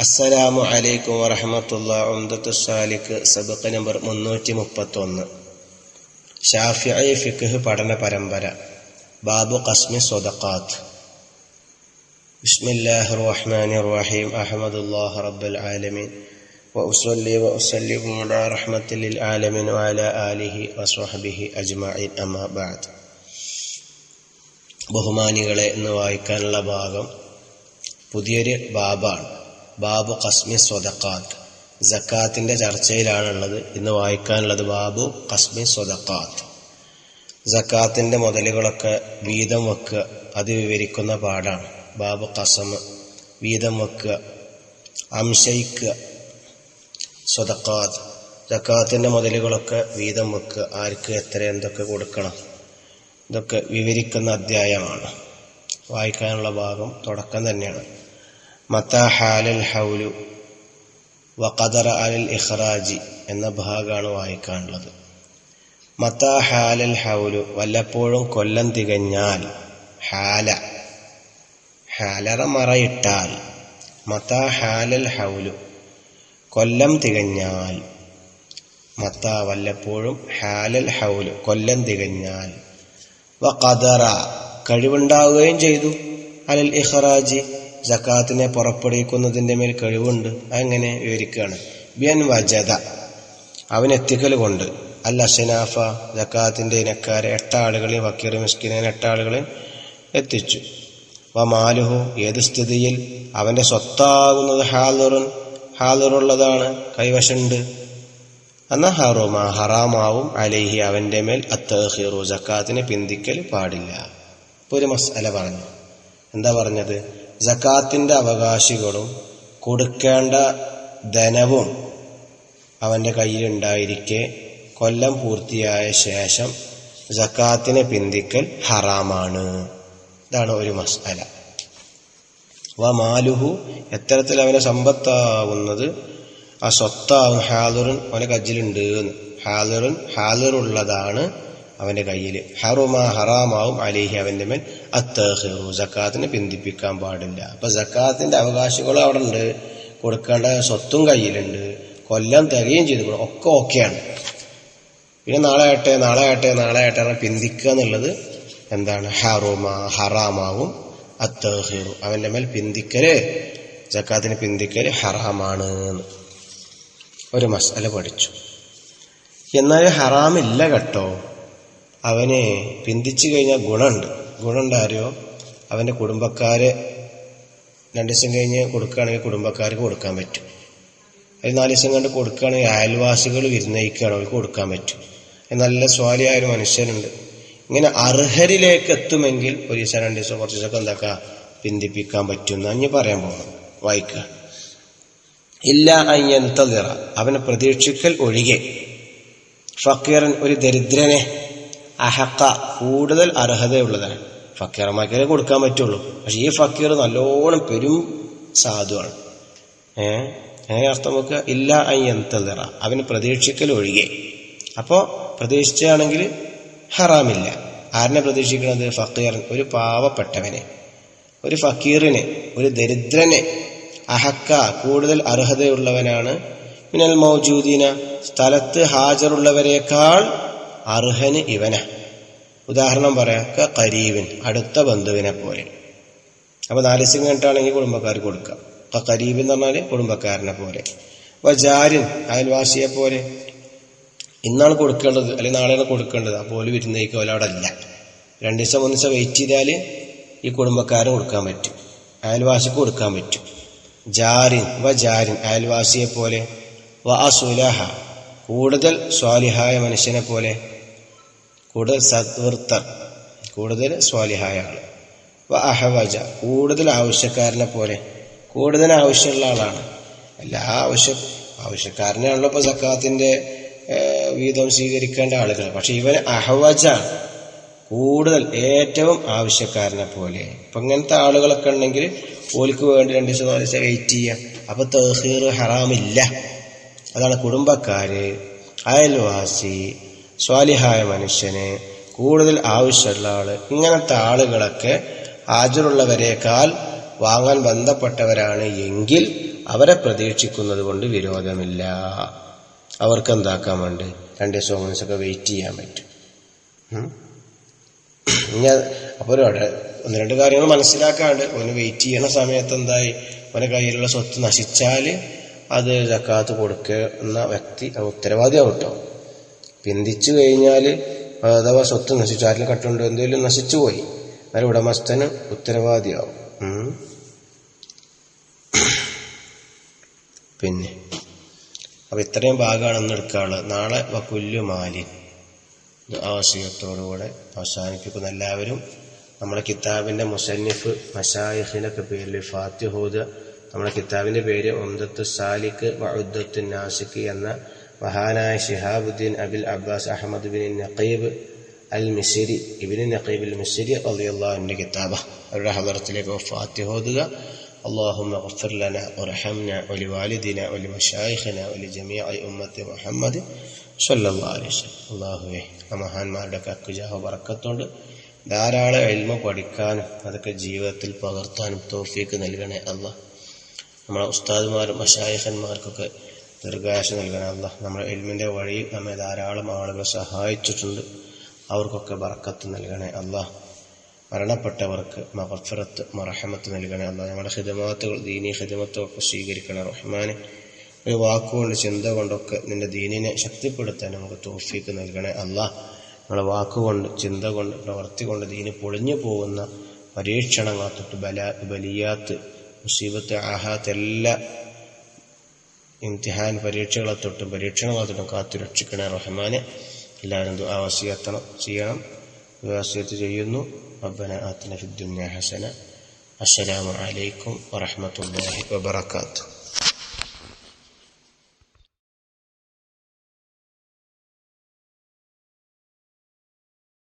അസ്സലാമു അലൈക്കും വറഹമത്തുള്ള ഉംദത്തു സാലിക്ക് സബക്ക് നമ്പർ മുന്നൂറ്റി മുപ്പത്തൊന്ന് ഷാഫിഐ ഫിഖ് പഠന പരമ്പര ബാബു ഖസ്മി സ്വദഖാത്ത് ബിസ്മില്ലാഹി റഹ്മാനി റഹീം അഹമ്മദുല്ലാഹ് റബ്ബൽ ആലമീൻ وأصلي وأسلم على رحمة للعالمين وعلى آله وصحبه أجمعين أما بعد ബഹുമാനികളെ എന്ന് വായിക്കാനുള്ള ഭാഗം പുതിയൊരു ബാബാണ് ബാബു കസ്മി സ്വതക്കാത്ത് ജക്കാത്തിന്റെ ചർച്ചയിലാണുള്ളത്. ഇന്ന് വായിക്കാനുള്ളത് ബാബു കസ്മി സ്വതക്കാത്ത് ജക്കാത്തിന്റെ മുതലുകളൊക്കെ വീതം വെക്കുക. അത് വിവരിക്കുന്ന പാടാണ് ബാബു കസം വീതം വെക്കുക. അംശയിക്കുക. സ്വതക്കാത്ത് ജക്കാത്തിന്റെ മുതലുകളൊക്കെ വീതം വെക്കുക. ആർക്ക് എത്ര എന്തൊക്കെ കൊടുക്കണം. ഇതൊക്കെ വിവരിക്കുന്ന അധ്യായമാണ്. വായിക്കാനുള്ള ഭാഗം തുടക്കം തന്നെയാണ്. മത്ത ഹാലൽ ഹൗലു വഖദറ അലൽ ഇഖ്റാജി എന്ന ഭാഗമാണ് വായിക്കാനുള്ളത്. മത്താ ഹാലൽ ഹൗലു വല്ലപ്പോഴും കൊല്ലം തികഞ്ഞാൽ ഹാല ഹാലറ മറയിട്ടാൽ മത്താ ഹാലൽ ഹൗലു കൊല്ലം തികഞ്ഞാൽ മത്ത വല്ലപ്പോഴും ഹാലൽ ഹൗലു കൊല്ലം തികഞ്ഞാൽ വഖദറ കഴിവുണ്ടാവുകയും ചെയ്തു അലൽ ഇഖ്റാജി ജക്കാത്തിനെ പുറപ്പെടുവിക്കുന്നതിന്റെ മേൽ കഴിവുണ്ട്. അങ്ങനെ വിവരിക്കുകയാണ്. ബിയൻ വജത അവൻ എത്തിക്കൽ കൊണ്ട്. അൽ അഷനാഫ ജക്കാത്തിന്റെ ഇനക്കാരെ എട്ടാളുകളെ വക്കീർ മിസ്കിനെ എട്ടാളുകളെ എത്തിച്ചു. വ മാലുഹു ഏത് സ്ഥിതിയിൽ? അവന്റെ സ്വത്താകുന്നത് ഹാലുറുൻ ഹാലുറുള്ളതാണ് കൈവശമുണ്ട്. എന്നാൽ ഹറുമ ഹറാമാവും അലൈഹി അവന്റെ മേൽ അത്തഹീറു. ജക്കാത്തിനെ പിന്തിക്കൽ പാടില്ല. ഒരു ഒരു മസാല പറഞ്ഞു. എന്താ പറഞ്ഞത്? ജക്കാത്തിന്റെ അവകാശികളും കൊടുക്കേണ്ട ധനവും അവന്റെ കയ്യിലുണ്ടായിരിക്കെ കൊല്ലം പൂർത്തിയായ ശേഷം സക്കാത്തിനെ പിന്തിക്കൽ ഹറാമാണ്. ഇതാണ് ഒരു മസാല വ മാലുഹു എത്തരത്തിൽ അവനെ സമ്പത്താവുന്നത് ആ സ്വത്താവും ഹാലുറുൻ അവന്റെ കജ്ജിലുണ്ട് ഹാലുറുൻ ഹാലുറുള്ളതാണ് അവന്റെ കയ്യിൽ. ഹറുമ ഹറാമാവും അലേഹി അവന്റെ മേൽ. അത്തഹറു സക്കാത്തിനെ പിന്തിപ്പിക്കാൻ പാടില്ല. അപ്പൊ ജക്കാത്തിന്റെ അവകാശങ്ങളും അവിടെ ഉണ്ട് കൊടുക്കേണ്ട സ്വത്തും കയ്യിലുണ്ട്. കൊല്ലം തികയും ചെയ്തു. ഒക്കെ ഓക്കെയാണ്. പിന്നെ നാളെ ആട്ടെ നാളെ ആട്ടെ നാളെ ആട്ടെ പിന്തിക്കുക എന്നുള്ളത് എന്താണ്? ഹറുമ ഹറാമാവും അത്തഹു അവന്റെ മേൽ പിന്തിക്കൽ ജക്കാത്തിന് പിന്തിക്കൽ ഹറാമാണ് ഒരു മസാല പഠിച്ചു. എന്നാൽ ഹറാമില്ല കേട്ടോ. അവനെ പിന്തിച്ചു കഴിഞ്ഞാൽ ഗുണമുണ്ട്. ഗുണമുണ്ട് ആരോ? അവന്റെ കുടുംബക്കാരെ രണ്ടു ദിവസം കഴിഞ്ഞ് കൊടുക്കുകയാണെങ്കിൽ കുടുംബക്കാർക്ക് കൊടുക്കാൻ പറ്റും. അത് നാല് ദിവസം കണ്ട് കൊടുക്കുകയാണെങ്കിൽ അയൽവാസികൾ വിരുന്നയിക്കുകയാണ് അവർക്ക് കൊടുക്കാൻ പറ്റും. നല്ല സ്വാലിയായ ഒരു മനുഷ്യനുണ്ട്. ഇങ്ങനെ അർഹരിലേക്ക് എത്തുമെങ്കിൽ ഒരു ദിവസം രണ്ട് ദിവസം കുറച്ച് ദിവസമൊക്കെ എന്താക്കുക പിന്തിപ്പിക്കാൻ പറ്റും എന്ന് പറയാൻ പോകണം വായിക്കുക. ഇല്ല അയ്യന്തളിറ അവനെ പ്രതീക്ഷിക്കൽ ഒഴികെ. ഫക്കീറൻ ഒരു ദരിദ്രനെ അഹക്ക കൂടുതൽ അർഹതയുള്ളതാണ്. ഫക്കീറമാക്കിയാലേ കൊടുക്കാൻ പറ്റുള്ളൂ. പക്ഷെ ഈ ഫക്കീർ നല്ലോണം പെരും സാധുവാണ്. ഏ? അങ്ങനെ അർത്ഥം വെക്കുക? ഇല്ല അയ്യന്തളിറ അവന് പ്രതീക്ഷിക്കൽ ഒഴികെ അപ്പോ പ്രതീക്ഷിച്ചാണെങ്കിൽ ഹറാമില്ല. ആരനെ പ്രതീക്ഷിക്കുന്നത് ഫക്കീർ ഒരു പാവപ്പെട്ടവനെ. ഒരു ഫക്കീറിനെ ഒരു ദരിദ്രനെ. അഹക്ക കൂടുതൽ അർഹതയുള്ളവനാണ്. മിനൽ മൗജൂദീന സ്ഥലത്ത് ഹാജറുള്ളവരെക്കാൾ അർഹന് ഇവന. ഉദാഹരണം പറയാക്ക കരീവിൻ അടുത്ത ബന്ധുവിനെ പോലെ. അപ്പോൾ നാല് സിംഗം കിട്ടുകയാണെങ്കിൽ കുടുംബക്കാർക്ക് കൊടുക്കാം. അപ്പൊ കരീബ് എന്ന് പറഞ്ഞാൽ കുടുംബക്കാരനെ പോലെ. അപ്പൊ ജാരിൻ അയൽവാസിയെ പോലെ. ഇന്നാണ് കൊടുക്കേണ്ടത് അല്ലെങ്കിൽ നാളെയാണ് കൊടുക്കേണ്ടത്. അപ്പോൾ ഓൽ വിരുന്നേക്ക് ഓല അവിടെ അല്ല. രണ്ടു ദിവസം മൂന്ന് ദിവസം വെയിറ്റ് ചെയ്താൽ ഈ കുടുംബക്കാരന് കൊടുക്കാൻ പറ്റും. അയൽവാസിക്ക് കൊടുക്കാൻ പറ്റും. ജാരിൻ വ ജാരിൻ അയൽവാസിയെ പോലെ. വ അസുലഹ കൂടുതൽ സ്വാലിഹായ മനുഷ്യനെ പോലെ. കൂടുതൽ സദ്വൃത്തർ കൂടുതൽ സ്വാലിഹായ ആൾ അഹവജ കൂടുതൽ ആവശ്യക്കാരനെ പോലെ കൂടുതൽ ആവശ്യമുള്ള ആളാണ്. എല്ലാ ആവശ്യം ആവശ്യക്കാരനാണല്ലോ ഇപ്പൊ സക്കാത്തിന്റെ വീതം സ്വീകരിക്കേണ്ട ആളുകൾ. പക്ഷെ ഇവൻ അഹവജാണ് കൂടുതൽ ഏറ്റവും ആവശ്യക്കാരനെ പോലെ. ഇപ്പൊ ഇങ്ങനത്തെ ആളുകളൊക്കെ ഉണ്ടെങ്കിൽ ഓലിക്ക് വേണ്ടി രണ്ട് ദിവസം വെയിറ്റ് ചെയ്യാം. അപ്പൊ തഹീർ ഹറാമില്ല. അതാണ് കുടുംബക്കാര് അയൽവാസി സ്വാലിഹായ മനുഷ്യന് കൂടുതൽ ആവശ്യമുള്ള ആൾ. ഇങ്ങനത്തെ ആളുകളൊക്കെ ഹാജറുള്ളവരെക്കാൾ വാങ്ങാൻ ബന്ധപ്പെട്ടവരാണ് എങ്കിൽ അവരെ പ്രതീക്ഷിക്കുന്നത് കൊണ്ട് വിരോധമില്ല. അവർക്ക് എന്താക്കാൻ വേണ്ടി? രണ്ട് ദിവസം മൂന്ന് ദിവസമൊക്കെ വെയിറ്റ് ചെയ്യാൻ പറ്റും. ഞാൻ അപ്പോൾ ഒരു ഒന്ന് രണ്ട് കാര്യങ്ങൾ മനസ്സിലാക്കാണ്ട് ഒന്ന് വെയിറ്റ് ചെയ്യണ സമയത്ത് എന്തായി? ഒരു കയ്യിലുള്ള സ്വത്ത് നശിച്ചാൽ അത് ജക്കാത്ത് കൊടുക്കുന്ന വ്യക്തി ഉത്തരവാദിയാവും കേട്ടോ പിന്തിച്ചു കഴിഞ്ഞാൽ അഥവാ സ്വത്ത് നശിച്ചു ആരിലും കട്ടുണ്ടോ എന്തെങ്കിലും നശിച്ചു പോയി. അതിൽ ഉടമസ്ഥന് ഉത്തരവാദിയാവും. പിന്നെ. അപ്പൊ ഇത്രയും ഭാഗമാണ് ഇന്ന് എടുക്കാറ് നാളെ വക്കുല്ലു മാലിൻ ആശയത്തോടുകൂടെ അവസാനിപ്പിക്കുന്ന. എല്ലാവരും നമ്മുടെ കിതാബിന്റെ മുസന്നിഫ് മഷായിഖിനൊക്കെ പേരിൽ ഫാത്തിഹൂദ് നമ്മുടെ കിതാബിന്റെ പേര് ഒന്തത്ത് സാലിഖ് വഉദ്ദത്ത് നാസിഖ് എന്ന മഹാനായ Shihabuddin Abil Abbas Ahmad bin Naqib അൽ മിസിരി ഇബിൻ നഖീബ് അൽ മിസിരി അള്ളാഹുവിന്റെ കിതാബ അവരുടെ ഹദറത്തിലേക്ക് ഫാത്തിഹ ഓതുക اللهم اغفر لنا وارحمنا ولوالدنا ولمشايخنا ولجميع أمة محمد صلى الله عليه وسلم അള്ളാഹുവെ ആ മഹാന്മാരുടെ കക്കുജാഹ പറക്കത്തോണ്ട് ധാരാളം എൽമ പഠിക്കാനും അതൊക്കെ ജീവിതത്തിൽ പകർത്താനും തോഫീക്ക് നൽകണേ അള്ളാഹ് നമ്മളെ ഉസ്താദുമാരും മഷായഖന്മാർക്കൊക്കെ ദീർഘായുസ് നൽകാൻ അള്ളാഹ് നമ്മുടെ എൽമിന്റെ വഴി നമ്മെ ധാരാളം ആളുകൾ സഹായിച്ചിട്ടുണ്ട്. അവർക്കൊക്കെ ബർക്കത്ത് നൽകണേ അള്ളാഹ് മരണപ്പെട്ടവർക്ക് മഹഫറത്ത് മറഹമത്ത് നൽകണേ അല്ല ഞങ്ങളുടെ ഹിദമാത്തുകൾ ദീനി ഹിതമത്തൊക്കെ സ്വീകരിക്കണേ റഹ്മാനെ. ഒരു വാക്കുകൊണ്ട് ചിന്ത കൊണ്ടൊക്കെ നിന്റെ ദീനിനെ ശക്തിപ്പെടുത്താൻ നമുക്ക് തോഫീക്ക് നൽകണേ അല്ല നമ്മളെ വാക്കുകൊണ്ട് ചിന്ത കൊണ്ട് പ്രവർത്തി കൊണ്ട് ദീന് പൊളിഞ്ഞു പോകുന്ന പരീക്ഷണങ്ങൾ തൊട്ട് ബല ബലിയാത്ത് മുസീബത്ത് ആഹാത്ത് എല്ലാ ഇംതിഹാൻ പരീക്ഷകളെ തൊട്ടും പരീക്ഷണങ്ങളെ തൊട്ടും കാത്തു രക്ഷിക്കണേ റഹ്മാനെ. എല്ലാവരും ആവസ്യത്തണം ചെയ്യണം. ആവസ്യത്ത് ചെയ്യുന്നു. റബ്ബന ആത്തിന ഫിദ്ദുന്യ ഹസന. അസ്സലാമു അലൈക്കും വറഹ്മത്തുള്ളാഹി വബറകാതുഹു.